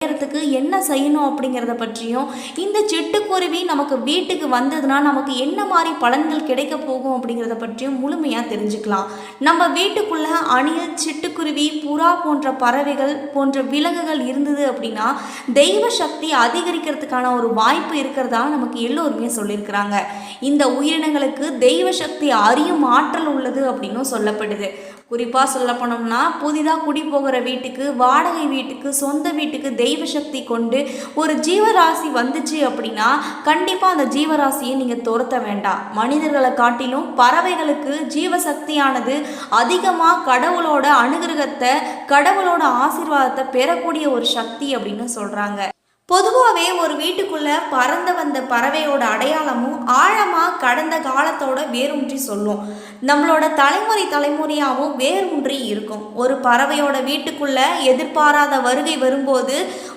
செய்யறதுக்கு என்ன செய்யணும் அப்படிங்கிறத பற்றியும் இந்த சிட்டுக்குருவி நமக்கு வீட்டுக்கு வந்ததுன்னா நமக்கு என்ன மாதிரி பலன்கள் கிடைக்க போகும் அப்படிங்கிறத பற்றியும் முழுமையாக தெரிஞ்சுக்கலாம். நம்ம வீட்டுக்குள்ள அணில் சிட்டுக்குருவி புறா போன்ற பறவைகள் போன்ற விலங்குகள் இருந்தது அப்படின்னா தெய்வ சக்தி அதிகரிக்கிறதுக்கான ஒரு வாய்ப்பு இருக்கிறதா நமக்கு எல்லோருமே சொல்லியிருக்கிறாங்க. இந்த உயிரினங்களுக்கு தெய்வ சக்தி அறியும் ஆற்றல் உள்ளது அப்படின்னும் சொல்லப்படுது. குறிப்பாக சொல்ல போனோம்னா புதிதாக குடி போகிற வீட்டுக்கு வாடகை வீட்டுக்கு சொந்த வீட்டுக்கு தெய்வ சக்தி கொண்டு ஒரு ஜீவராசி வந்துச்சு அப்படின்னா கண்டிப்பாக அந்த ஜீவராசியை நீங்கள் துரத்த வேண்டாம். மனிதர்களை காட்டிலும் பறவைகளுக்கு ஜீவசக்தியானது அதிகமாக கடவுளோட அணுகிற அனுகிரகத்தை கடவுளோட ஆசீர்வாதத்தை பெறக்கூடிய ஒரு சக்தி அப்படின்னு சொல்கிறாங்க பொதுவாகவே ஒரு வீட்டுக்குள்ள பறந்து வந்த பறவையோட அடையாளமும் ஆழமாக கடந்த காலத்தோட வேரூன்றி சொல்லும். நம்மளோட தலைமுறை தலைமுறையாகவும் வேரூன்றி இருக்கும். ஒரு பறவையோட வீட்டுக்குள்ள எதிர்பாராத வருகை வரும்போது